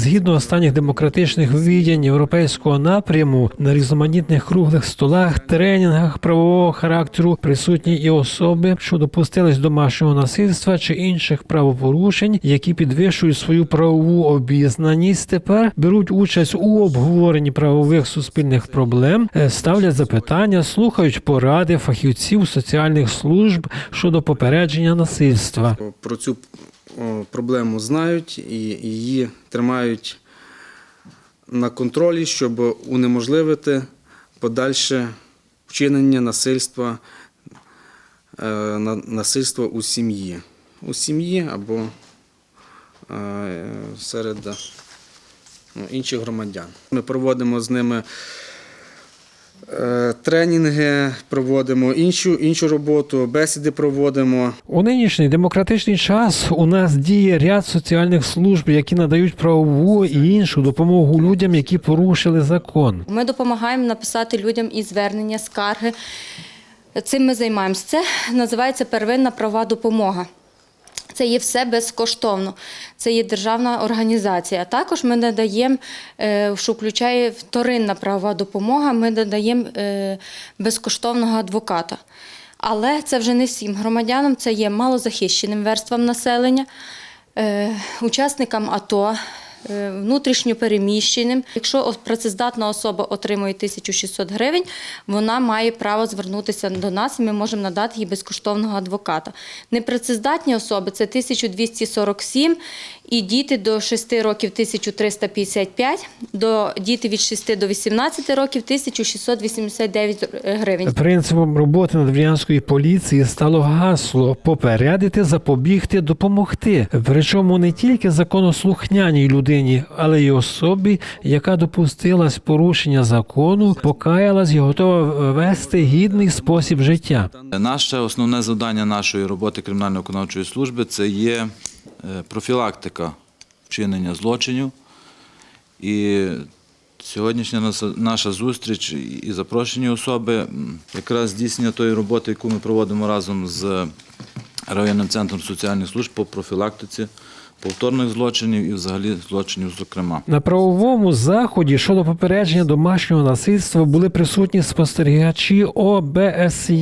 Згідно останніх демократичних вивідень європейського напряму на різноманітних круглих столах, тренінгах правового характеру присутні і особи, що допустились домашнього насильства чи інших правопорушень, які підвищують свою правову обізнаність. Тепер беруть участь у обговоренні правових суспільних проблем, е, ставлять запитання, слухають поради фахівців соціальних служб щодо попередження насильства. Про цю проблему знають і її тримають на контролі, щоб унеможливити подальше вчинення насильства, е, насильства у сім'ї. У сім'ї або е, серед ну, інших громадян. Ми проводимо з ними е, тренінги, проводимо іншу, іншу роботу, бесіди проводимо. У нинішній демократичний час у нас діє ряд соціальних служб, які надають правову і іншу допомогу людям, які порушили закон. Ми допомагаємо написати людям і звернення, скарги. Цим ми займаємося. Це називається первинна права допомога. Це є все безкоштовно. Це є державна організація. Також ми надаємо, е, що включає вторинна правова допомога, ми надаємо е, безкоштовного адвоката. Але це вже не всім громадянам, це є малозахищеним верствам населення, е, учасникам АТО, внутрішньо переміщеним. Якщо працездатна особа отримує 1600 гривень, вона має право звернутися до нас, і ми можемо надати їй безкоштовного адвоката. Непрацездатні особи це 1247, і діти до 6 років 1355, до діти від 6 до 18 років 1689 гривень. Принципом роботи надвірянської поліції стало гасло попередити, запобігти, допомогти. Причому не тільки законослухняній людині, але й особі, яка допустилась порушення закону, покаялась і готова вести гідний спосіб життя. Наше основне завдання нашої роботи кримінально-виконавчої служби це є е, профілактика вчинення злочинів. І сьогоднішня наша зустріч і запрошені особи якраз здійснення тої роботи, яку ми проводимо разом з районним центром соціальних служб по профілактиці повторних злочинів і взагалі злочинів, зокрема. На правовому заході щодо попередження домашнього насильства були присутні спостерігачі ОБСЄ.